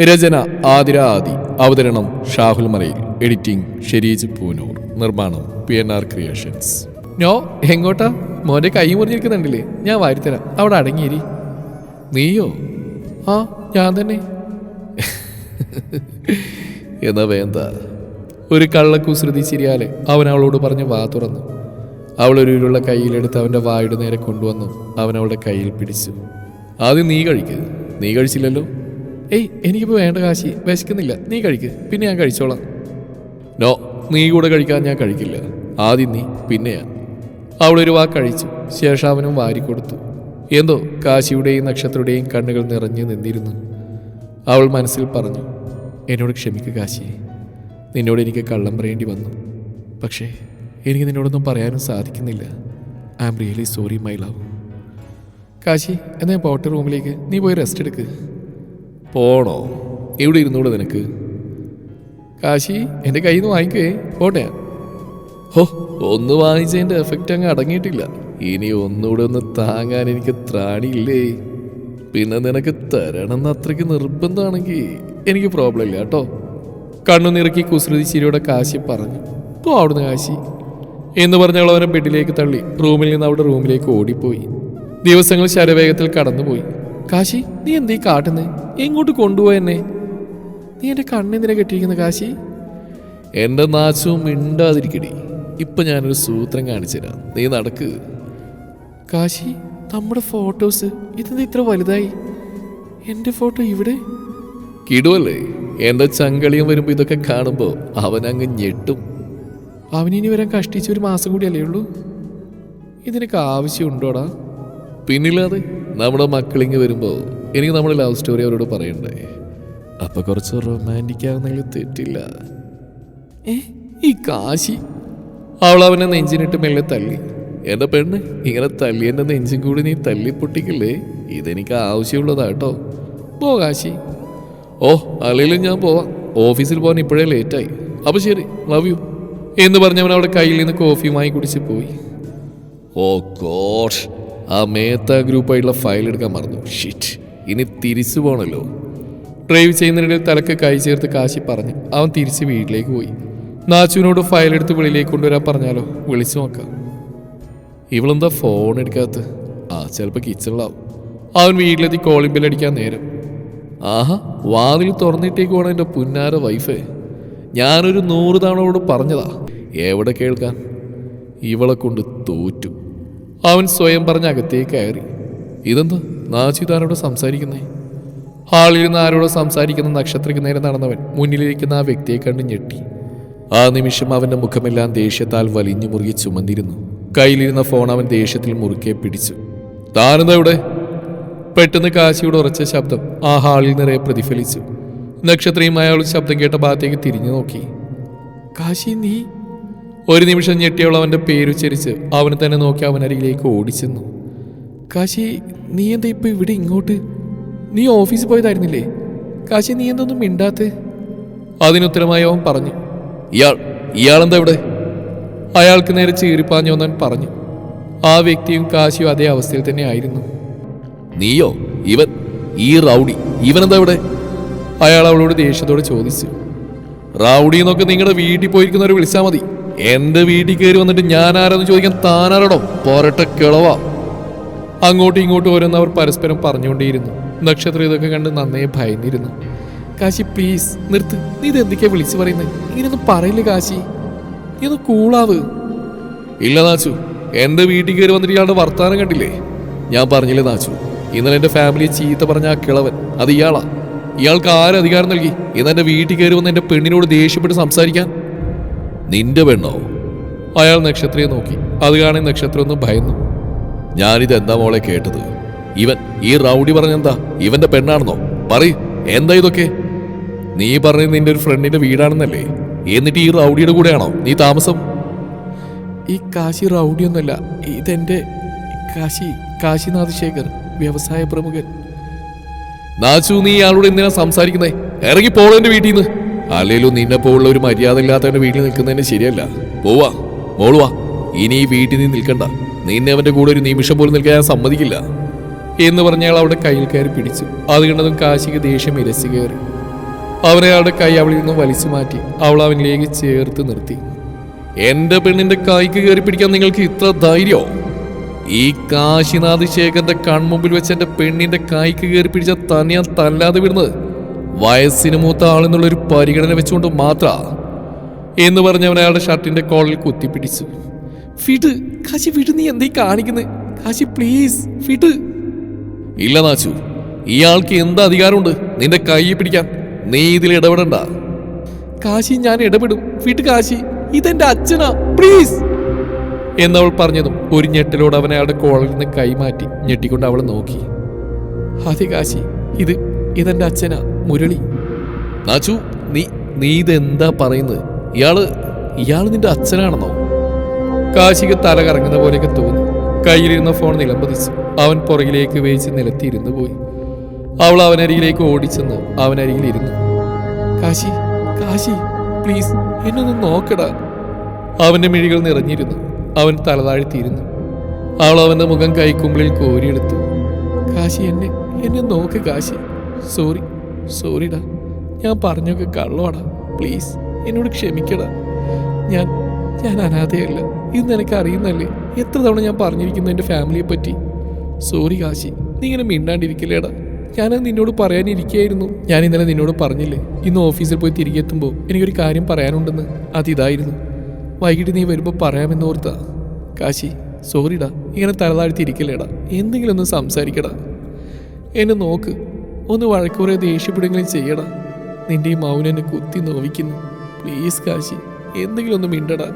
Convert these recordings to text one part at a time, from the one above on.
രചന ആതിര ആദി അവതരണം ഷാഹുൽ മലയിൽ എഡിറ്റിംഗ് ഷെരീജ് പൂനൂർ നിർമ്മാണം P N R creations. No എങ്ങോട്ടാ? മോന്റെ കൈ മുറിഞ്ഞിരിക്കുന്നുണ്ടല്ലേ? ഞാൻ വാരിത്തരാം. അവിടെ അടങ്ങിയിരി. നീയോ? ആ ഞാൻ തന്നെ. എന്നാ വേണ്ട. ഒരു കള്ളക്കുസൃതി ചിരിയാലെ. അവൻ അവളോട് പറഞ്ഞ് വാ തുറന്നു. അവൾ ഒരു ഉരുള കയ്യിലെടുത്ത് അവന്റെ വായുടെ നേരെ കൊണ്ടുവന്നു. അവൻ അവളുടെ കയ്യിൽ പിടിച്ചു. ആദ്യം നീ കഴിക്കരുത് നീ കഴിച്ചില്ലല്ലോ? ഏയ് എനിക്കിപ്പോൾ വേണ്ട കാശി. വിശക്കുന്നില്ല. നീ കഴിക്ക്. പിന്നെ ഞാൻ കഴിച്ചോളാം. നോ നീ കൂടെ കഴിക്കാൻ ഞാൻ കഴിക്കില്ല. ആദ്യം നീ പിന്നെ ഞാൻ. അവളൊരു വാക്ക് കഴിച്ചു ശേഷം അവനും വാരിക്കൊടുത്തു എന്തോ കാശിയുടെയും നക്ഷത്രയുടെയും കണ്ണുകൾ നിറഞ്ഞു നിന്നിരുന്നു. അവൾ മനസ്സിൽ പറഞ്ഞു എന്നോട് ക്ഷമിക്കുക കാശി നിന്നോട് എനിക്ക് കള്ളം പറയേണ്ടി വന്നു. പക്ഷേ എനിക്ക് നിന്നോടൊന്നും പറയാനും സാധിക്കുന്നില്ല. I am really sorry my love. Kashi എന്നാ പോട്ടെ റൂമിലേക്ക്. നീ പോയി റെസ്റ്റ് എടുക്ക്. പോണോ? എവിടെ ഇരുന്നൂടെ നിനക്ക്? കാശി എന്റെ കയ്യിൽ നിന്ന് വാങ്ങിക്കേ. പോട്ടെ ഹോ ഒന്ന് വാങ്ങിച്ചതിന്റെ എഫക്റ്റ് അങ്ങ് അടങ്ങിയിട്ടില്ല. ഇനി ഒന്നുകൂടെ ഒന്ന് താങ്ങാൻ എനിക്ക് ത്രാണിയില്ലേ? പിന്നെ നിനക്ക് തരണം എന്ന് അത്രയ്ക്ക് നിർബന്ധമാണെങ്കിൽ എനിക്ക് പ്രോബ്ലം ഇല്ല കേട്ടോ. കണ്ണുനിറക്കി കുസൃതി ചിരിയോടെ കാശി പറഞ്ഞു. പോ അവിടുന്ന് കാശി. എന്ന് പറഞ്ഞവൾ അവനെ ബെഡിലേക്ക് തള്ളി. റൂമിൽ നിന്ന് അവിടെ റൂമിലേക്ക് ഓടിപ്പോയി. ദിവസങ്ങൾ ശരവേഗത്തിൽ കടന്നുപോയി. കാശി നീ എന്തീ കാട്ടുന്നേ? എങ്ങോട്ട് കൊണ്ടുപോയെന്നെ നീ എന്റെ കണ്ണെന്തിനാ കെട്ടിയിരിക്കുന്ന കാശി? എന്റെ നാശവും മിണ്ടാതിരിക്കടി. ഇപ്പൊ ഞാനൊരു സൂത്രം കാണിച്ചു തരാം നീ നടക്ക്. കാശി നമ്മുടെ ഫോട്ടോസ് ഇതെന്ത് ഇത്ര വലുതായി. എന്റെ ഫോട്ടോ ഇവിടെ? കിടുവല്ലേ എന്റെ ചങ്കളിയും വരുമ്പോ ഇതൊക്കെ കാണുമ്പോ അവൻ അങ്ങ് ഞെട്ടും. അവനിനി വരാൻ കഷ്ടിച്ച് ഒരു മാസം കൂടിയല്ലേ ഉള്ളൂ? ഇതിനൊക്കെ ആവശ്യമുണ്ടോടാ? പിന്നില്ലാതെ നമ്മുടെ മക്കളിങ്ങ് വരുമ്പോൾ എനിക്ക് നമ്മുടെ ലവ് സ്റ്റോറി അവരോട് പറയണ്ടേ? അപ്പൊ കുറച്ച് റൊമാന്റിക് ആവുന്നതിൽ തെറ്റില്ല. ഏ? ഈ കാശി. അവൾ അവനെ നെഞ്ചിനിട്ട് മെല്ലെ തല്ലി എന്റെ പെണ്ണ് ഇങ്ങനെ തല്ലി എന്റെ നെഞ്ചും കൂടി നീ തല്ലി പൊട്ടിക്കില്ലേ ഇതെനിക്ക് ആവശ്യമുള്ളതാ കേട്ടോ പോ കാശി. ഓ അല്ലെങ്കിലും ഞാൻ പോവാം. ഓഫീസിൽ പോകാൻ ഇപ്പോഴേ ലേറ്റായി. അപ്പൊ ശരി ലവ് യു എന്ന് പറഞ്ഞവൻ അവിടെ കയ്യിൽ നിന്ന് കോഫിയുമായി കുടിച്ച് പോയി. ഓ ഗോഡ് ആ മേത്ത ഗ്രൂപ്പായിട്ടുള്ള ഫയൽ എടുക്കാൻ മറന്നു. ഷിറ്റ് ഇനി തിരിച്ചു പോകണല്ലോ ഡ്രൈവ് ചെയ്യുന്നതിനിടയിൽ തലക്ക് കൈ ചേർത്ത് കാശി പറഞ്ഞു. അവൻ തിരിച്ച് വീട്ടിലേക്ക് പോയി. നാച്ചുവിനോട് ഫയൽ എടുത്ത് വെളിയിലേക്ക് കൊണ്ടുവരാൻ പറഞ്ഞാലോ? വിളിച്ചു നോക്കാം. ഇവളെന്താ ഫോൺ എടുക്കാത്ത? ആ ചിലപ്പോൾ കിച്ചണിലാവും അവൻ വീട്ടിലെത്തി കോളിംഗ് ബിൽ അടിക്കാൻ നേരം. ആഹാ വാതിൽ തുറന്നിട്ടേക്ക് പോണ എന്റെ പുന്നാര വൈഫേ ഞാനൊരു നൂറ് തവണ അവളോട് പറഞ്ഞതാ. എവിടെ കേൾക്കാൻ ഇവളെ കൊണ്ട് തോറ്റു. അവൻ സ്വയം പറഞ്ഞ് അകത്തേക്ക് കയറി. ഇതെന്താ? നാച്ചി താനോട് സംസാരിക്കുന്നേ? ഹാളിലിരുന്ന് ആരോടോ സംസാരിക്കുന്ന നക്ഷത്രയ്ക്ക് നേരെ നടന്നവൻ മുന്നിലിരിക്കുന്ന ആ വ്യക്തിയെ കണ്ട് ഞെട്ടി. ആ നിമിഷം അവന്റെ മുഖമെല്ലാം ദേഷ്യത്താൽ വലിഞ്ഞു മുറുകി ചുമന്നിരുന്നു. കയ്യിലിരുന്ന ഫോൺ അവൻ ദേഷ്യത്തിൽ മുറുക്കെ പിടിച്ചു. താനെന്താ ഇവിടെ? പെട്ടെന്ന് കാശിയുടെ ഉറച്ച ശബ്ദം ആ ഹാളിൽ നിറയെ പ്രതിഫലിച്ചു. നക്ഷത്രയും അയാൾ ശബ്ദം കേട്ട ഭാഗത്തേക്ക് തിരിഞ്ഞു നോക്കി. കാശി നീ ഒരു നിമിഷം ഞെട്ടിയവൾ അവന്റെ പേരുച്ചരിച്ച് അവനെ തന്നെ നോക്കി അവനരികിലേക്ക് ഓടിച്ചെന്നു. കാശി നീ എന്താ ഇപ്പൊ ഇവിടെ ഇങ്ങോട്ട്? നീ ഓഫീസിൽ പോയതായിരുന്നില്ലേ? കാശി നീ എന്തൊന്നും മിണ്ടാത്തെ? അതിനുത്തരമായി അവൻ പറഞ്ഞു ഇയാൾ ഇയാളെന്താ ഇവിടെ? അയാൾക്ക് നേരെ ചീറിപ്പാഞ്ഞോന്നൻ പറഞ്ഞു ആ വ്യക്തിയും കാശിയും അതേ അവസ്ഥയിൽ തന്നെ ആയിരുന്നു. നീയോ? ഇവൻ ഈ റൗഡി ഇവനെന്താ ഇവിടെ? അയാൾ അവളോട് ദേഷ്യത്തോട് ചോദിച്ചു റൗഡി എന്നൊക്കെ നിങ്ങളുടെ വീട്ടിൽ പോയിരിക്കുന്നവർ വിളിച്ചാൽ മതി. എന്റെ വീട്ടിൽ കയറി വന്നിട്ട് ഞാൻ ആരാന്ന് ചോദിക്കാൻ താനാരടോ? പോരട്ടെ കിളവ. അങ്ങോട്ടും ഇങ്ങോട്ടും ഓരോന്ന് അവർ പരസ്പരം പറഞ്ഞുകൊണ്ടേയിരുന്നു. നക്ഷത്രം ഇതൊക്കെ കണ്ട് നന്നേ ഭയന്നിരുന്നു. കാശി പ്ലീസ് നിർത്ത്. നീ ഇതെന്തൊക്കെയാ വിളിച്ചു പറയുന്നത് ഇങ്ങനെയൊന്നും പറയില്ല കാശി? നീ ഒന്ന് കൂളാവ്. ഇല്ല നാച്ചു. എന്റെ വീട്ടിൽ കയറി വന്നിട്ട് ഇയാളുടെ വർത്താനം കണ്ടില്ലേ? ഞാൻ പറഞ്ഞില്ലേ നാച്ചു. ഇന്നലെ എന്റെ ഫാമിലിയെ ചീത്ത പറഞ്ഞ ആ കിളവൻ അത് ഇയാളാ. ഇയാൾക്ക് ആരധികാരം നൽകി? ഇന്ന് എന്റെ വീട്ടിൽ കയറി വന്ന് എന്റെ പെണ്ണിനോട് ദേഷ്യപ്പെട്ട് സംസാരിക്കാൻ നിന്റെ പെണ്ണോ? അയാൾ നക്ഷത്രയെ നോക്കി. അത് കാണി നക്ഷത്രം ഒന്ന് ഭയന്നു. ഞാനിത് എന്താ മോളെ കേട്ടത്? ഇവൻ ഈ റൗഡി പറഞ്ഞെന്താ? ഇവന്റെ പെണ്ണാണെന്നോ? പറ എന്താ ഇതൊക്കെ? നീ പറഞ്ഞത് നിന്റെ ഒരു ഫ്രണ്ടിന്റെ വീടാണെന്നല്ലേ? എന്നിട്ട് ഈ റൗഡിയുടെ കൂടെയാണോ? നീ താമസം? ഈ കാശി റൗഡിയൊന്നുമല്ല ഇതെന്റെ കാശി കാശിനാഥ് ശേഖർ വ്യവസായ പ്രമുഖൻ. നാച്ചു നീ ഇയാളോട് എന്തിനാ സംസാരിക്കുന്നേ? ഇറങ്ങി പോളോ എന്റെ വീട്ടിൽ നിന്ന് അല്ലേലും നിന്നെ പോലുള്ള ഒരു മര്യാദ ഇല്ലാത്തവന്റെ വീട്ടിൽ നിൽക്കുന്നതിന് ശരിയല്ല. പോവാ. മോളുവാ ഇനി ഈ വീട്ടിൽ നീ നിൽക്കണ്ട. നിന്നെ അവന്റെ കൂടെ ഒരു നിമിഷം പോലും നിൽക്കാൻ ഞാൻ സമ്മതിക്കില്ല. എന്ന് പറഞ്ഞ അയാൾ അവിടെ കയ്യിൽ കയറി പിടിച്ചു. അത് കണ്ടതും കാശിക്ക് ദേഷ്യം ഇരച്ചു കയറി. അവനെ അയാളുടെ കൈ അവളിൽ നിന്ന് വലിച്ചു മാറ്റി. അവൾ അവനിലേക്ക് ചേർത്ത് നിർത്തി. എന്റെ പെണ്ണിന്റെ കൈക്ക് കയറി പിടിക്കാൻ നിങ്ങൾക്ക് ഇത്ര ധൈര്യമോ ഈ കാശിനാഥ് ശേഖരന്റെ കൺമുമ്പിൽ വെച്ച് എന്റെ പെണ്ണിന്റെ കൈക്ക് കയറി പിടിച്ച തന്നെ ഞാൻ തല്ലാതെ വിടുന്നത്. വയസ്സിന് മൂത്ത ആളെന്നുള്ളൊരു പരിഗണന വെച്ചുകൊണ്ട് മാത്ര എന്ന് പറഞ്ഞ് അവൻ അയാളുടെ ഷർട്ടിന്റെ കോളിൽ കുത്തിപ്പിടിച്ചു. ഫിട് കാശി വിട് നീ എന്തീ കാണിക്കുന്നു? കാശി പ്ലീസ് ഫിട് ഇല്ല നാച്ചു ഇയാൾക്ക് എന്താ അധികാരമുണ്ട്? നിന്റെ കൈ പിടിക്കാൻ നീ ഇതിൽ ഇടപെടണ്ട. കാശി ഞാൻ ഇടപെടും. വീട്ട് കാശി ഇതെന്റെ അച്ഛനാ പ്ലീസ് എന്നവൾ പറഞ്ഞതും ഒരു ഞെട്ടലോട് അവൻ അയാളുടെ കോളിൽ നിന്ന് കൈമാറ്റി ഞെട്ടിക്കൊണ്ട് അവൾ നോക്കി. അതെ കാശി ഇത് ഇതെന്റെ അച്ഛനാ മുരളി. നാച്ചു നീ നീ ഇതെന്താ പറയുന്നത്? ഇയാൾ ഇയാൾ നിന്റെ അച്ഛനാണെന്നോ? കാശിക്ക് തല കറങ്ങുന്ന പോലെയൊക്കെ തോന്നി. കയ്യിലിരുന്ന ഫോൺ നിലംപതിച്ചു അവൻ പുറകിലേക്ക് വേച്ച് നിലത്തിരുന്നു പോയി. അവൾ അവനരികിലേക്ക് ഓടിച്ചെന്ന്. അവനരികിലിരുന്നു കാശി കാശി പ്ലീസ് എന്നൊന്ന് നോക്കടാ. അവന്റെ മിഴികൾ നിറഞ്ഞിരുന്നു. അവൻ തലതാഴ്ത്തിയിരുന്നു. അവൾ അവന്റെ മുഖം കൈക്കുമ്പിളിൽ കോരിയെടുത്തു. കാശി എന്നെ എന്നെ നോക്ക് കാശി. സോറി സോറിടാ. ഞാൻ പറഞ്ഞൊക്കെ കള്ളോടാ പ്ലീസ് എന്നോട് ക്ഷമിക്കടാ. ഞാൻ ഞാൻ അനാഥയല്ല. ഇത് നിനക്ക് അറിയുന്നല്ലേ? എത്ര തവണ ഞാൻ പറഞ്ഞിരിക്കുന്നു എന്റെ ഫാമിലിയെ പറ്റി? സോറി കാശി നീ ഇങ്ങനെ മിണ്ടാണ്ടിരിക്കില്ലേടാ. ഞാനത് നിന്നോട് പറയാനിരിക്കുകയായിരുന്നു. ഞാൻ ഇന്നലെ നിന്നോട് പറഞ്ഞില്ലേ ഇന്ന് ഓഫീസിൽ പോയി തിരികെ എത്തുമ്പോൾ എനിക്കൊരു കാര്യം പറയാനുണ്ടെന്ന്. അതിതായിരുന്നു വൈകിട്ട് നീ വരുമ്പോൾ പറയാമെന്ന് ഓർത്താ കാശി സോറിടാ ഇങ്ങനെ തലതാഴ്ത്തിയിരിക്കില്ലേടാ എന്തെങ്കിലും ഒന്ന് സംസാരിക്കടാ. എന്നെ നോക്ക്. ഒന്ന് വഴക്കുറേ ദേഷ്യപ്പെടുകയും ചെയ്യടാ നിന്റെ ഈ മൗനം എന്നെ കുത്തി നോവിക്കുന്നു. പ്ലീസ് കാശി എന്തെങ്കിലും ഒന്ന് മിണ്ടടാ.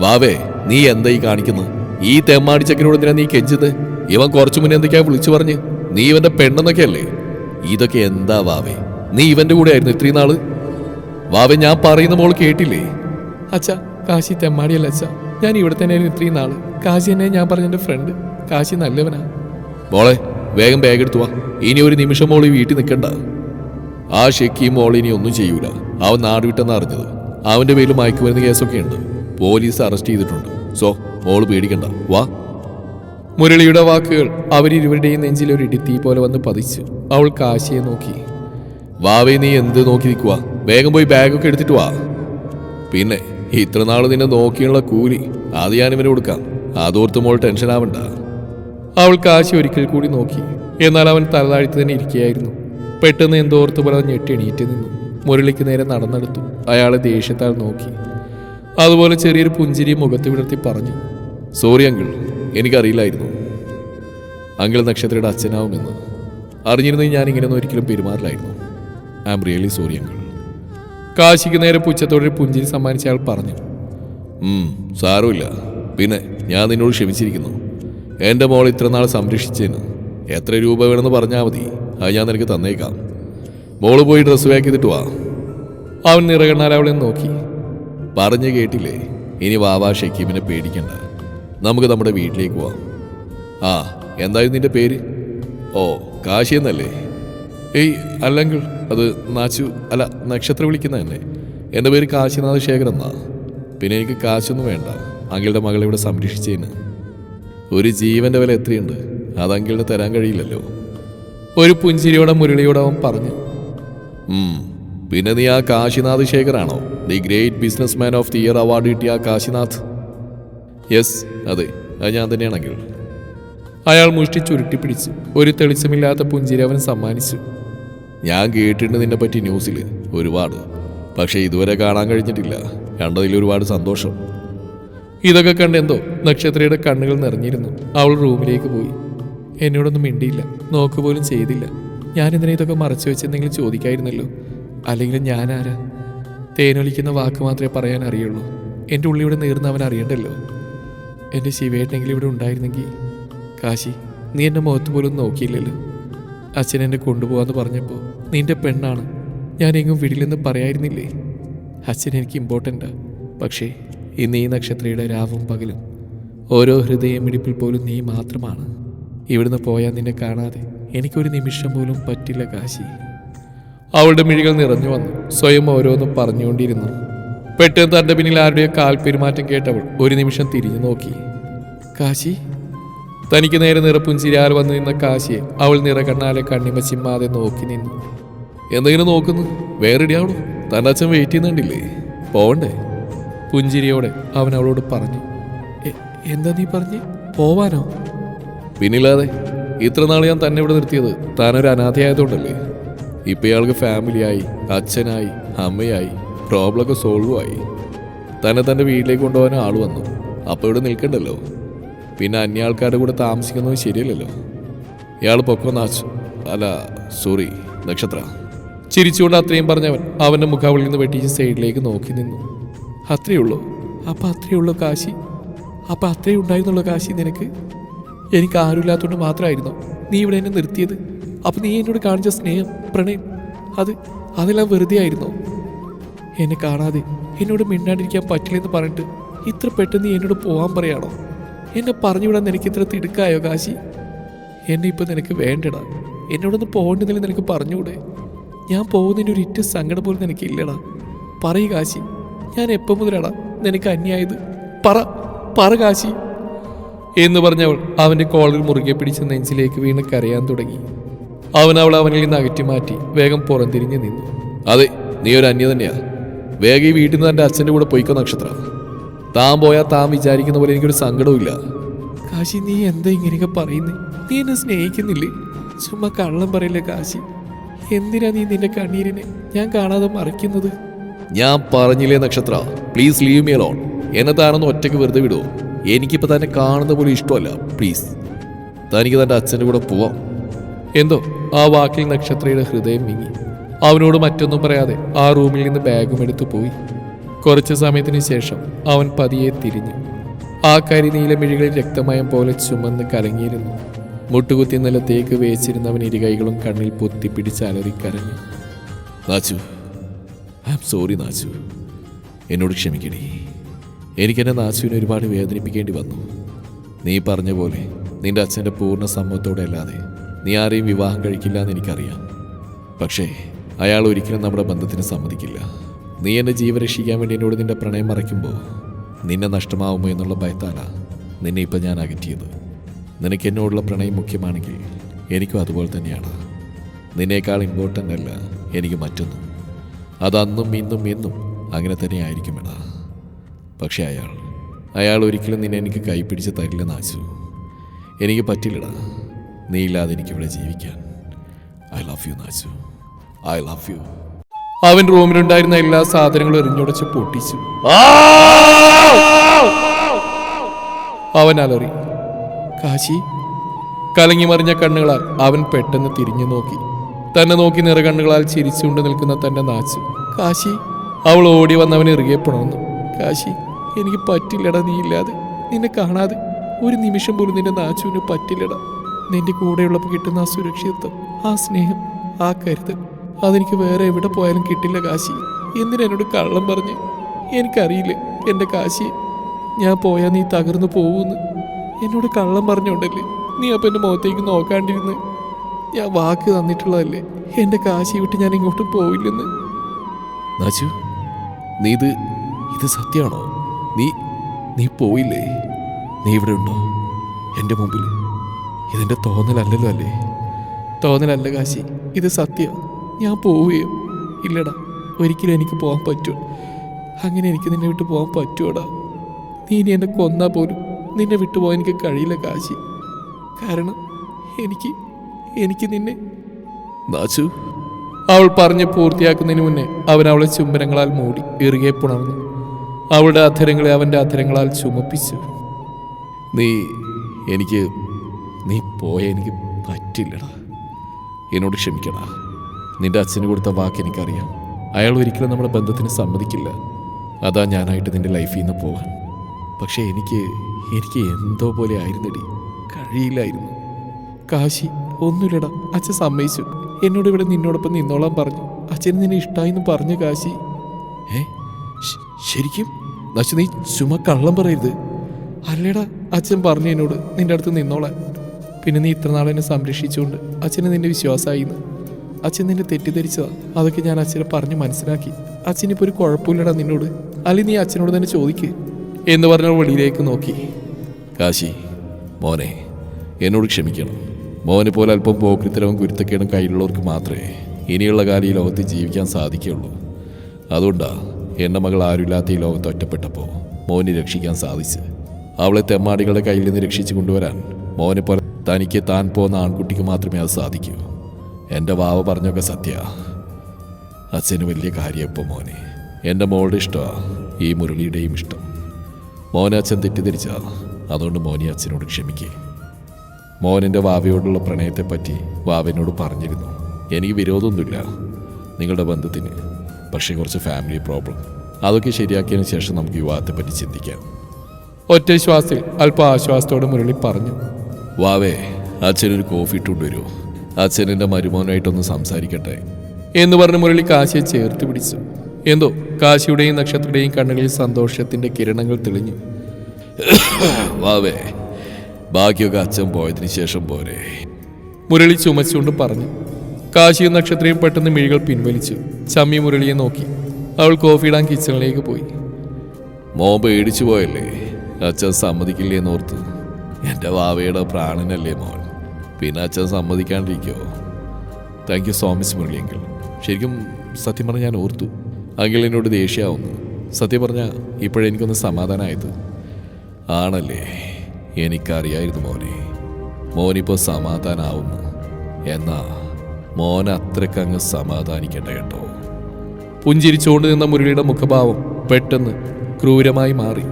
വാവേ നീ എന്തായി കാണിക്കുന്നത്? ഈ തെമ്മാടി ചെക്കനോട് എന്തിനാ നീ കെഞ്ചത് ഇവൻ കുറച്ചു മുന്നേ എന്തൊക്കെയാ വിളിച്ചു പറഞ്ഞ്? നീ ഇവന്റെ പെണ്ണെന്നൊക്കെ അല്ലേ ഇതൊക്കെ എന്താ വാവേ? നീ ഇവന്റെ കൂടെ ആയിരുന്നു ഇത്രയും നാൾ? വാവേ ഞാൻ പറയുന്ന മോൾ കേട്ടില്ലേ? അച്ഛാ കാശി തെമ്മാടിയല്ല അച്ഛാ. ഞാൻ ഇവിടെ തന്നെയായിരുന്നു ഇത്രയും നാൾ. കാശി എന്നെ ഞാൻ പറഞ്ഞ എന്റെ ഫ്രണ്ട് കാശി നല്ലവനാ. മോളെ വേഗം ബാഗ് എടുത്തു വാ. ഇനി ഒരു നിമിഷം മോൾ ഈ വീട്ടിൽ നിൽക്കണ്ട. ആ ഷെക്കിയും മോൾ ഇനി ഒന്നും ചെയ്യൂല. അവൻ നാട് വിട്ടെന്ന് അറിഞ്ഞത്. അവന്റെ പേരിൽ മയക്കുമരുന്ന് കേസൊക്കെ ഉണ്ട്. പോലീസ് അറസ്റ്റ് ചെയ്തിട്ടുണ്ട്. സോ മോൾ പേടിക്കണ്ട. വാ. മുരളിയുടെ വാക്കുകൾ അവരിരുവരുടെയും നെഞ്ചിൽ ഒരു ഇടിത്തീ പോലെ വന്ന് പതിച്ചു. അവൾ കാശിയെ നോക്കി. വാവേ നീ എന്ത് നോക്കി നിൽക്കുക വേഗം പോയി ബാഗൊക്കെ എടുത്തിട്ട് വാ. പിന്നെ ഇത്ര നാൾ നിന്നെ നോക്കിയുള്ള കൂലി അത് ഞാൻ ഇവന് കൊടുക്കാം. അതോർത്ത് മോൾ ടെൻഷൻ ആവണ്ട. അവൾ കാശി ഒരിക്കൽ കൂടി നോക്കി. എന്നാൽ അവൻ തലതാഴ്ത്തി തന്നെ ഇരിക്കുകയായിരുന്നു. പെട്ടെന്ന് എന്തോർത്ത് പറഞ്ഞ് ഞെട്ടി എണീറ്റ് നിന്നു. മുരളിക്ക് നേരെ നടന്നെടുത്തു. അയാളെ ദേഷ്യത്താൽ നോക്കി. അതുപോലെ ചെറിയൊരു പുഞ്ചിരി മുഖത്ത് വിടർത്തി പറഞ്ഞു സോറി അങ്കിൾ എനിക്കറിയില്ലായിരുന്നു. അങ്കിൾ നക്ഷത്രയുടെ അച്ഛനാവുമെന്ന്. അറിഞ്ഞിരുന്നെങ്കിൽ ഞാൻ ഇങ്ങനെയൊന്നും ഒരിക്കലും പെരുമാറില്ലായിരുന്നു. I am really sorry uncle കാശിക്ക് നേരെ പുച്ഛത്തോടെ പുഞ്ചിരി സമ്മാനിച്ച അയാൾ പറഞ്ഞു സാരമില്ല. പിന്നെ ഞാൻ നിന്നോട് ക്ഷമിച്ചിരിക്കുന്നു. എന്റെ മോൾ ഇത്ര നാൾ സംരക്ഷിച്ചതിന് എത്ര രൂപ വേണമെന്ന് പറഞ്ഞാൽ മതി. അത് ഞാൻ നിനക്ക് തന്നേക്കാം. മോൾ പോയി ഡ്രസ്സ് പാക്ക് ചെയ്തിട്ട് വാ. അവൻ നിറകണ്ണാൽ അവളെ നോക്കി. പറഞ്ഞു കേട്ടില്ലേ? ഇനി വാവാ ഷക്കീമിനെ പേടിക്കണ്ട. നമുക്ക് നമ്മുടെ വീട്ടിലേക്ക് പോവാം. ആ എന്തായിരുന്നു നിന്റെ പേര്? ഓ കാശി എന്നല്ലേ? ഏയ് അല്ലെങ്കിൽ അത് നാച്ചു അല്ല നക്ഷത്രം വിളിക്കുന്ന തന്നെ എന്റെ പേര് കാശിനാഥ് ശേഖരൻ എന്നാ. പിന്നെ എനിക്ക് കാശൊന്നും വേണ്ട. അങ്കിളുടെ മകളെ ഇവിടെ സംരക്ഷിച്ചതിന് ഒരു ജീവന്റെ വില എത്രയുണ്ട്? അതങ്കിളിന് തരാൻ കഴിയില്ലല്ലോ. ഒരു പുഞ്ചിരിയോടെ മുരളിയോടെ അവൻ പറഞ്ഞു പിന്നെ നീ ആ Kashinath ശേഖറാണോ the great business man of the year award കിട്ടിയ ആ കാശിനാഥ്. യെസ് അതെ അത് ഞാൻ തന്നെയാണെങ്കിൽ. അയാൾ മുഷ്ടി ചുരുട്ടി പിടിച്ചു. ഒരു തെളിച്ചമില്ലാത്ത പുഞ്ചിരി അവൻ സമ്മാനിച്ചു. ഞാൻ കേട്ടിട്ടുണ്ട് നിന്നെ പറ്റി ന്യൂസിൽ ഒരുപാട് പക്ഷേ ഇതുവരെ കാണാൻ കഴിഞ്ഞിട്ടില്ല. കണ്ടതിൽ ഒരുപാട് സന്തോഷം. ഇതൊക്കെ കണ്ട് എന്തോ നക്ഷത്രയുടെ കണ്ണുകൾ നിറഞ്ഞിരുന്നു. അവൾ റൂമിലേക്ക് പോയി. എന്നോടൊന്നും മിണ്ടിയില്ല. നോക്കുപോലും ചെയ്തില്ല. ഞാൻ എന്തിനാ ഇതൊക്കെ മറച്ചു വെച്ചെന്തെങ്കിലും ചോദിക്കായിരുന്നല്ലോ. അല്ലെങ്കിൽ ഞാൻ ആരാ തേനൊലിക്കുന്ന വാക്ക് മാത്രമേ പറയാൻ അറിയുള്ളൂ. എന്റെ ഉള്ളിവിടെ നേർന്ന് അവൻ അറിയണ്ടല്ലോ. എന്റെ ശിവേട്ടെങ്കിലും ഇവിടെ ഉണ്ടായിരുന്നെങ്കിൽ. കാശി നീ എന്റെ മുഖത്ത് പോലും നോക്കിയില്ലല്ലോ. അച്ഛൻ എന്നെ കൊണ്ടുപോകാന്ന് പറഞ്ഞപ്പോൾ നിന്റെ പെണ്ണാണ്. ഞാൻ എങ്ങും വിടില്ലെന്ന് പറയായിരുന്നില്ലേ? അച്ഛൻ എനിക്ക് ഇമ്പോർട്ടന്റാണ് പക്ഷേ ഇന്ന് ഈ നക്ഷത്രയുടെ രാവും പകലും. ഓരോ ഹൃദയമിടിപ്പിൽ പോലും നീ മാത്രമാണ്. ഇവിടുന്ന് പോയാൽ നിന്നെ കാണാതെ എനിക്കൊരു നിമിഷം പോലും പറ്റില്ല കാശി. അവളുടെ മിഴികൾ നിറഞ്ഞു വന്നു. സ്വയം ഓരോന്നും പറഞ്ഞുകൊണ്ടിരുന്നു. പെട്ടെന്ന് തന്റെ പിന്നിൽ ആരുടെയോ കാൽ പെരുമാറ്റം കേട്ടവൾ ഒരു നിമിഷം തിരിഞ്ഞു നോക്കി. കാശി? തനിക്ക് നേരെ നിറപ്പും നിറപ്പുഞ്ചിരിയാൽ വന്നു നിന്ന കാശിയെ അവൾ നിറകണ്ണാലെ കണ്ണിമ ചിമ്മാതെ നോക്കി നിന്നു. എന്തെങ്കിലും നോക്കുന്നു? വേറെ ഇടിയാവണോ തന്റെ അച്ഛൻ വെയിറ്റ് ചെയ്യുന്നുണ്ടില്ലേ? പോവണ്ടേ? പുഞ്ചിരിയോടെ അവൻ അവളോട് പറഞ്ഞു എന്താ നീ പറഞ്ഞു? പോവാനോ? പിന്നില്ലാതെ ഇത്ര നാൾ ഞാൻ തന്നെ ഇവിടെ നിർത്തിയത് താനൊരു അനാഥയായതുകൊണ്ടല്ലേ. ഇപ്പൊ ഇയാൾക്ക് ഫാമിലിയായി അച്ഛനായി അമ്മയായി പ്രോബ്ലമൊക്കെ സോൾവ് ആയി തന്നെ തന്റെ വീട്ടിലേക്ക് കൊണ്ടുപോകാൻ ആൾ വന്നു. അപ്പോൾ ഇവിടെ നിൽക്കണ്ടല്ലോ. പിന്നെ അന്യ ആൾക്കാരുടെ കൂടെ താമസിക്കുന്നത് ശരിയല്ലല്ലോ. ഇയാൾ പൊക്കോ നാച്ചു. അല്ല സോറി നക്ഷത്ര. ചിരിച്ചുകൊണ്ട് അത്രയും പറഞ്ഞവൻ അവന്റെ മുഖാവളിൽ നിന്ന് വെട്ടിച്ച് സൈഡിലേക്ക് നോക്കി നിന്നു. അത്രയേ ഉള്ളൂ അപ്പം അത്രയേ ഉള്ളൂ കാശി. അപ്പം അത്രയേ ഉണ്ടായിരുന്നുള്ള കാശി നിനക്ക്? എനിക്ക് ആരുമില്ലാത്തതുകൊണ്ട് മാത്രമായിരുന്നു നീ ഇവിടെ എന്നെ നിർത്തിയത്. അപ്പം നീ എന്നോട് കാണിച്ച സ്നേഹം പ്രണയം അത് അതെല്ലാം വെറുതെ ആയിരുന്നോ. എന്നെ കാണാതെ എന്നോട് മിണ്ടാണ്ടിരിക്കാൻ പറ്റില്ലെന്ന് പറഞ്ഞിട്ട് ഇത്ര പെട്ടെന്ന് നീ എന്നോട് പോകാൻ പറയാണോ? എന്നെ പറഞ്ഞു വിടാൻ നിനക്ക് ഇത്ര തിടുക്കായോ കാശി? എന്നെ ഇപ്പം നിനക്ക് വേണ്ടടാ. എന്നോടൊന്ന് പോകണ്ടെന്നില്ല നിനക്ക് പറഞ്ഞുകൂടെ? ഞാൻ പോകുന്നതിന്റെ ഒരു ഇറ്റ സങ്കടം പോലും നിനക്കില്ലടാ. പറയ് കാശി. ഞാൻ എപ്പോ മുതലാടാ നിനക്ക് അന്യായത്? പറ പറ കാശി. എന്ന് പറഞ്ഞവൾ അവന്റെ കോളിൽ മുറുകെ പിടിച്ച നെഞ്ചിലേക്ക് വീണ് കരയാൻ തുടങ്ങി. അവൻ അവൾ അവനിൽ നിന്ന് അകറ്റി മാറ്റി വേഗം പുറംതിരിഞ്ഞ് നിന്നു. അതെ നീ ഒരു അന്യ തന്നെയാ. വേഗം ഈ വീട്ടിൽ നിന്ന് തന്റെ അച്ഛന്റെ കൂടെ പോയിക്കോ നക്ഷത്ര. താൻ പോയാൽ താൻ വിചാരിക്കുന്ന പോലെ എനിക്കൊരു സങ്കടവും കാശി നീ എന്താ ഇങ്ങനെയൊക്കെ പറയുന്നേ? നീ എന്നെ സ്നേഹിക്കുന്നില്ലേ? ചുമ്മാ കള്ളം പറയില്ല കാശി? എന്തിനാ നീ നിന്റെ കണ്ണീരിനെ ഞാൻ കാണാതെ മറയ്ക്കുന്നത് ഞാൻ പറഞ്ഞില്ലേ നക്ഷത്ര? പ്ലീസ് ലീവ് മീ അലോൺ എന്നെ താനൊന്ന് ഒറ്റയ്ക്ക് വെറുതെ വിടുമോ എനിക്കിപ്പോൾ തന്നെ കാണുന്ന പോലും ഇഷ്ടമല്ല. പ്ലീസ് തനിക്ക് തന്റെ അച്ഛന്റെ കൂടെ പോവാം. എന്തോ? ആ വാക്കിൽ നക്ഷത്രയുടെ ഹൃദയം മിങ്ങി. അവനോട് മറ്റൊന്നും പറയാതെ ആ റൂമിൽ നിന്ന് ബാഗും എടുത്തു പോയി. കുറച്ച് സമയത്തിന് ശേഷം അവൻ പതിയെ തിരിഞ്ഞു. ആ കരിനീലമിഴികളിൽ രക്തമയം പോലെ ചുമന്ന് കലങ്ങിയിരുന്നു. മുട്ടുകുത്തി നിലത്തേക്ക് വേച്ചിരുന്നവൻ ഇരുകൈകളും കണ്ണിൽ പൊത്തിപ്പിടിച്ച് അലറിക്കരഞ്ഞു. Nachu I am sorry Nachu എന്നോട് ക്ഷമിക്കണേ എനിക്കെന്നെ നാച്ചുവിനെ ഒരുപാട് വേദനിപ്പിക്കേണ്ടി വന്നു. നീ പറഞ്ഞ പോലെ നിന്റെ അച്ഛന്റെ പൂർണ സമ്മതത്തോടെ അല്ലാതെ നീ ആരെയും വിവാഹം കഴിക്കില്ല എന്ന് എനിക്കറിയാം. പക്ഷേ അയാൾ ഒരിക്കലും നമ്മുടെ ബന്ധത്തിന് സമ്മതിക്കില്ല. നീ എന്നെ ജീവൻ രക്ഷിക്കാൻ വേണ്ടി എന്നോട് നിന്റെ പ്രണയം മറയ്ക്കുമ്പോൾ നിന്നെ നഷ്ടമാവുമോ എന്നുള്ള ഭയത്താലാണ് നിന്നെ ഇപ്പം ഞാൻ അകറ്റിയത്. നിനക്ക് എന്നോടുള്ള പ്രണയം മുഖ്യമാണെങ്കിൽ എനിക്കും അതുപോലെ തന്നെയാണ്. നിന്നേക്കാൾ ഇമ്പോർട്ടന്റ് അല്ല എനിക്ക് മറ്റൊന്നും. അതന്നും ഇന്നും എന്നും അങ്ങനെ തന്നെ ആയിരിക്കും എടാ പക്ഷേ അയാൾ അയാൾ ഒരിക്കലും നിന്നെ എനിക്ക് കൈപ്പിടിച്ച് തരില്ലെന്ന് ആശു. എനിക്ക് പറ്റില്ലടാ. നീ ഇല്ലാതെ എനിക്കിവിടെ ജീവിക്കാൻ. I love you Nachu I love you അവൻ റൂമിലുണ്ടായിരുന്ന എല്ലാ സാധനങ്ങളും എറിഞ്ഞുടച്ച് പൊട്ടിച്ചു. അവൻ അലറി. കാശി കലങ്ങി മറിഞ്ഞ കണ്ണുകളാൽ അവൻ പെട്ടെന്ന് തിരിഞ്ഞു നോക്കി തന്നെ നോക്കി നിറകണ്ണുകളാൽ ചിരിച്ചുകൊണ്ട് നിൽക്കുന്ന തന്റെ നാച്ച്. കാശി അവൾ ഓടി വന്നവനെ ഇറുകെ കാശി എനിക്ക് പറ്റില്ലടാ നീ ഇല്ലാതെ. നിന്നെ കാണാതെ. ഒരു നിമിഷം പോലും നിന്റെ നാച്ചുവിന് പറ്റില്ലടാ. നിന്റെ കൂടെയുള്ളപ്പോൾ കിട്ടുന്ന ആ സുരക്ഷിതത്വം ആ സ്നേഹം ആ കരുതൽ അതെനിക്ക് വേറെ എവിടെ പോയാലും കിട്ടില്ല കാശി. എന്തിനാ എന്നോട് കള്ളം പറഞ്ഞ്? എനിക്കറിയില്ല എന്റെ കാശി. ഞാൻ പോയാൽ നീ തകർന്നു പോകുമെന്ന് എന്നോട് കള്ളം പറഞ്ഞുണ്ടല്ലേ നീ അപ്പം എന്റെ മുഖത്തേക്ക് നോക്കാണ്ടിരുന്ന്? ഞാൻ വാക്ക് തന്നിട്ടുള്ളതല്ലേ? എന്റെ കാശി വിട്ട് ഞാൻ ഇങ്ങോട്ട് പോവില്ലെന്ന്. നാച്ചു നീ ഇത് ഇത് സത്യമാണോ? നീ നീ പോയില്ലേ? നീ ഇവിടെ ഉണ്ടോ? എന്റെ മുമ്പിൽ. ഇതെന്റെ തോന്നലല്ലല്ലോ അല്ലേ? തോന്നലല്ല കാശി ഇത് സത്യം. ഞാൻ പോവുകയോ ഇല്ലടാ ഒരിക്കലും എനിക്ക് പോകാൻ പറ്റൂ. അങ്ങനെ എനിക്ക് നിന്നെ വിട്ട് പോകാൻ പറ്റുമോടാ നീ ഇനി എന്നെ കൊന്നാൽ പോലും നിന്നെ വിട്ടുപോകാൻ എനിക്ക് കഴിയില്ല കാശി. കാരണം എനിക്ക് എനിക്ക് നിന്നെ. നാച്ചു അവൾ പറഞ്ഞ് പൂർത്തിയാക്കുന്നതിന് മുന്നേ അവൻ അവളെ ചുംബനങ്ങളാൽ മൂടി ഇറുകെ പുണർന്നു. അവളുടെ അധരങ്ങളെ അവന്റെ അധരങ്ങളാൽ ചുമപ്പിച്ചു. നീ എനിക്ക് നീ പോയ എനിക്ക് പറ്റില്ലടാ. എന്നോട് ക്ഷമിക്കടാ. നിന്റെ അച്ഛന് കൊടുത്ത വാക്ക് എനിക്കറിയാം. അയാൾ ഒരിക്കലും നമ്മുടെ ബന്ധത്തിന് സമ്മതിക്കില്ല. അതാ ഞാനായിട്ട് നിന്റെ ലൈഫിൽ നിന്ന് പോകാൻ പക്ഷേ എനിക്ക് എനിക്ക് എന്തോ പോലെ ആയിരുന്നടി. കഴിയില്ലായിരുന്നു. കാശി ഒന്നുമില്ലടാ അച്ഛൻ സമ്മതിച്ചു. എന്നോട് ഇവിടെ നിന്നോടൊപ്പം നിന്നോളാൻ പറഞ്ഞു. അച്ഛന് നിന്നെ ഇഷ്ടമായിന്ന് പറഞ്ഞു കാശി. ഏ? ശരിക്കും? നശു നീ ചുമ കള്ളം പറയരുത്. അല്ലേടാ അച്ഛൻ പറഞ്ഞു എന്നോട് നിന്റെ അടുത്ത് നിന്നോളാൻ. പിന്നെ നീ ഇത്ര നാളെന്നെ സംരക്ഷിച്ചുകൊണ്ട് അച്ഛന് നിന്റെ വിശ്വാസമായിന്ന്. അച്ഛൻ നിന്നെ തെറ്റിദ്ധരിച്ചതാ. അതൊക്കെ ഞാൻ അച്ഛനെ പറഞ്ഞ് മനസ്സിലാക്കി. അച്ഛനിപ്പോൾ ഒരു കുഴപ്പമില്ലടാ നിന്നോട്. അല്ലെങ്കിൽ നീ അച്ഛനോട് തന്നെ ചോദിക്ക്. എന്ന് പറഞ്ഞ വെളിയിലേക്ക് നോക്കി. കാശി മോനെ എന്നോട് ക്ഷമിക്കണം. മോനെ പോലെ അല്പം പോക്രിത്തരവും കുരുത്തക്കേടും കയ്യിലുള്ളവർക്ക് മാത്രമേ ഇനിയുള്ള കാലം ഈ ലോകത്ത് ജീവിക്കാൻ സാധിക്കുകയുള്ളൂ. അതുകൊണ്ടാ എന്റെ മകൾ ആരുമില്ലാത്ത ഈ ലോകത്ത് ഒറ്റപ്പെട്ടപ്പോൾ മോനെ രക്ഷിക്കാൻ സാധിച്ച് അവളെ തെമ്മാടികളുടെ കയ്യിൽ നിന്ന് രക്ഷിച്ചു കൊണ്ടുവരാൻ മോനെ പോലെ തനിക്ക് താൻ പോകുന്ന ആൺകുട്ടിക്ക് മാത്രമേ അത് സാധിക്കൂ. എന്റെ വാവ പറഞ്ഞൊക്കെ സത്യ. അച്ഛന് വലിയ കാര്യം ഇപ്പോൾ മോനെ. എന്റെ മോളുടെ ഇഷ്ടമാണ് ഈ മുരളിയുടെയും ഇഷ്ടം. മോനെ അച്ഛൻ തെറ്റിദ്ധരിച്ചാ. അതുകൊണ്ട് മോനെ അച്ഛനോട് ക്ഷമിക്കേ. മോനെന്റെ വാവയോടുള്ള പ്രണയത്തെപ്പറ്റി വാവനോട് പറഞ്ഞിരുന്നു. എനിക്ക് വിരോധമൊന്നുമില്ല. നിങ്ങളുടെ ബന്ധത്തിന് പക്ഷേ കുറച്ച് ഫാമിലി പ്രോബ്ലം അതൊക്കെ ശരിയാക്കിയതിന് ശേഷം നമുക്ക് വിവാഹത്തെപ്പറ്റി ചിന്തിക്കാം. ഒറ്റ ശ്വാസത്തിൽ അല്പം ആശ്വാസത്തോടെ മുരളി പറഞ്ഞു. വാവേ അച്ഛനൊരു കോഫി ഇട്ടുകൊണ്ട് വരുമോ അച്ഛൻ എന്റെ മരുമോനായിട്ടൊന്ന് സംസാരിക്കട്ടെ. എന്ന് പറഞ്ഞ് മുരളി കാശിയെ ചേർത്ത് പിടിച്ചു. എന്തോ കാശിയുടെയും നക്ഷത്രയുടെയും കണ്ണുകളിൽ സന്തോഷത്തിന്റെ കിരണങ്ങൾ തെളിഞ്ഞു. വാവേ ബാക്കിയൊക്കെ അച്ഛൻ പോയതിനു ശേഷം പോരെ. മുരളി ചുമച്ചുകൊണ്ട് പറഞ്ഞു. കാശിയും നക്ഷത്രയും പെട്ടെന്ന് മിഴികൾ പിൻവലിച്ചു ചമ്മി മുരളിയെ നോക്കി. അവൾ കോഫി ഇടാൻ കിച്ചണിലേക്ക് പോയി. മോൻ പേടിച്ചു പോയല്ലേ? അച്ഛൻ സമ്മതിക്കില്ലേ എന്നോർത്ത്. എന്റെ വാവയുടെ പ്രാണനല്ലേ മോൻ. പിന്നെ അച്ഛൻ സമ്മതിക്കാണ്ടിരിക്കോ? താങ്ക് യു സോ മച്ച് മുരളിയെങ്കിൽ ശരിക്കും സത്യം പറഞ്ഞാൽ ഞാൻ ഓർത്തു. അങ്കിൾ എന്നോട് ദേഷ്യമാവുന്നു സത്യം പറഞ്ഞാൽ ഇപ്പോഴെനിക്കൊന്ന് സമാധാനമായത് ആണല്ലേ? എനിക്കറിയായിരുന്നു മോനെ. മോനിപ്പോൾ സമാധാനാവുന്നു. എന്നാ മോൻ അത്രക്കങ്ങ് സമാധാനിക്കട്ടെ കേട്ടോ. പുഞ്ചിരിച്ചുകൊണ്ട് നിന്ന മുരളിയുടെ മുഖഭാവം പെട്ടെന്ന് ക്രൂരമായി മാറി.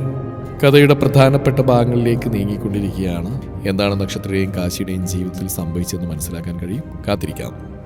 കഥയുടെ പ്രധാനപ്പെട്ട ഭാഗങ്ങളിലേക്ക് നീങ്ങിക്കൊണ്ടിരിക്കുകയാണ്. എന്താണ് നക്ഷത്രയുടെയും കാശിയുടെയും ജീവിതത്തിൽ സംഭവിച്ചതെന്ന് മനസ്സിലാക്കാൻ കഴിയും? കാത്തിരിക്കാം.